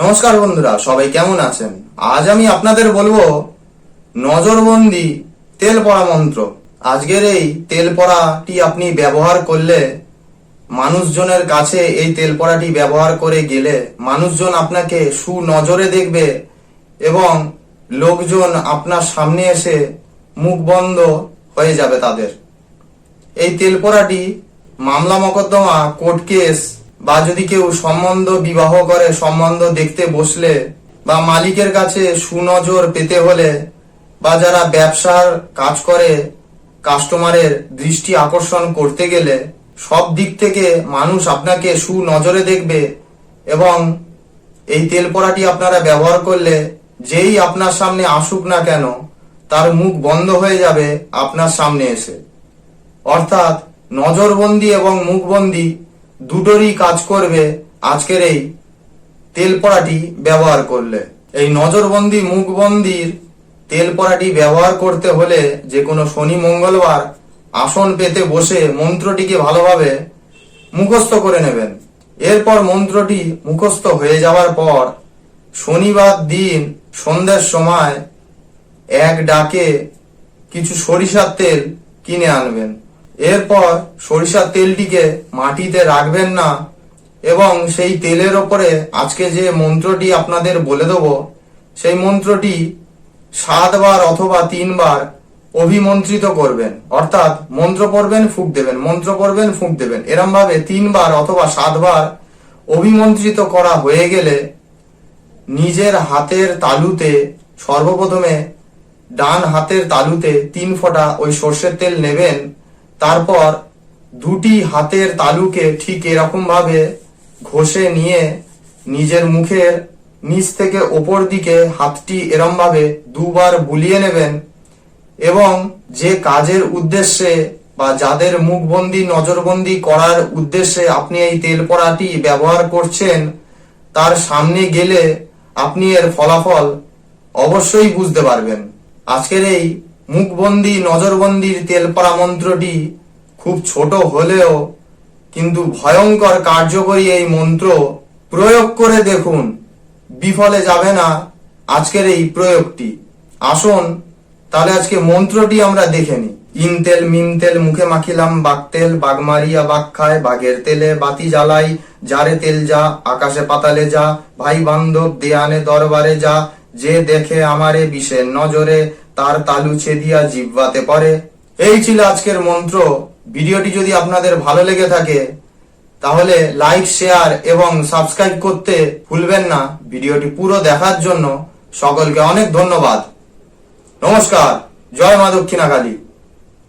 নমস্কার বন্ধুরা, সবাই কেমন আছেন? আজ আমি আপনাদের বলব নজরবন্দি তেল পড়া মন্ত্র। আজকের এই তেল পড়াটি আপনি ব্যবহার করলে মানুষজনের কাছে এই তেল পড়াটি ব্যবহার করে গেলে মানুষজন আপনাকে সুনজরে দেখবে এবং লোকজন আপনার সামনে এসে মুখ বন্ধ হয়ে যাবে তাদের। এই তেল পড়াটি মামলা মকদ্দমা কোর্ট কেস বা যদি কেউ সম্বন্ধ বিবাহ করে, সম্বন্ধ দেখতে বসলে, বা মালিকের কাছে সুনজর পেতে হলে, বা যারা ব্যবসার কাজ করে, কাস্টমারের দৃষ্টি আকর্ষণ করতে গেলে, সব দিক থেকে মানুষ আপনাকে সুনজরে দেখবে এবং এই তেল পড়াটি আপনারা ব্যবহার করলে, যেই আপনার সামনে আসুক না কেন, তার মুখ বন্ধ হয়ে যাবে আপনার সামনে এসে। অর্থাৎ নজরবন্দি এবং মুখবন্দি দুটোরই কাজ করবে আজকের এই তেল পড়াটি ব্যবহার করলে। এই নজরবন্দি, মুখবন্দির তেল পড়াটি ব্যবহার করতে হলে যে কোনো শনি, মঙ্গলবার আসন পেতে বসে মন্ত্রটিকে ভালোভাবে মুখস্থ করে নেবেন। এরপর মন্ত্রটি মুখস্থ হয়ে যাওয়ার পর শনিবার দিন সন্ধ্যার সময় এক ডাকে কিছু সরিষার তেল কিনে আনবেন। এরপর সরিষার তেলটিকে মাটিতে রাখবেন না এবং সেই তেলের ওপরে আজকে যে মন্ত্রটি আপনাদের বলে দেব, সেই মন্ত্রটি সাতবার অথবা তিনবার অভিমন্ত্রিত করবেন। অর্থাৎ মন্ত্র পড়বেন, ফুক দেবেন। মন্ত্র পড়বেন, ফুক দেবেন। এরম ভাবে তিনবার অথবা সাতবার অভিমন্ত্রিত করা হয়ে গেলে নিজের হাতের তালুতে, সর্বপ্রথমে ডান হাতের তালুতে তিন ফোঁটা ওই সর্ষের তেল নেবেন। তারপর দুটি হাতের তালুকে ঠিক এরকম ভাবে ঘষে নিয়ে নিজের মুখের নিচ থেকে ওপর দিকে হাতটি এরম ভাবে দুবার বুলিয়ে নেবেন এবং যে কাজের উদ্দেশ্যে বা যাদের মুখবন্দি নজরবন্দি করার উদ্দেশ্যে আপনি এই তেল পড়াটি ব্যবহার করছেন, তার সামনে গেলে আপনি এর ফলাফল অবশ্যই বুঝতে পারবেন। আজকের এই মুখবন্দি, নজরবন্দির তেল পড়া মন্ত্রটি খুব ছোট হলেও কিন্তু ভয়ঙ্কর কার্যকরী এই মন্ত্র প্রয়োগ করে দেখুন, বিফলে যাবে না আজকের এই প্রয়োগটি। আসুন, তাহলে আজকে মন্ত্রটি আমরা দেখে নিই। ইন তেল, মিম তেল, মুখে মাখিলাম বাঘ তেল, বাঘ মারিয়া বাঘ খায়, বাঘের তেলে বাতি জ্বালাই, যারে তেল যা, আকাশে পাতালে যা, ভাই বান্ধব দেয়ানে দরবারে যা, যে দেখে আমারে বিষের নজরে তার তালু ছেদিয়া জিব্বাতে পারে এই ছিল আজকের মন্ত্র। ভিডিওটি যদি আপনাদের ভালো লেগে থাকে, তাহলে লাইক, শেয়ার এবং সাবস্ক্রাইব করতে ভুলবেন না। ভিডিওটি পুরো দেখার জন্য সকলকে অনেক ধন্যবাদ। নমস্কার। জয় মা দক্ষিণাকালী।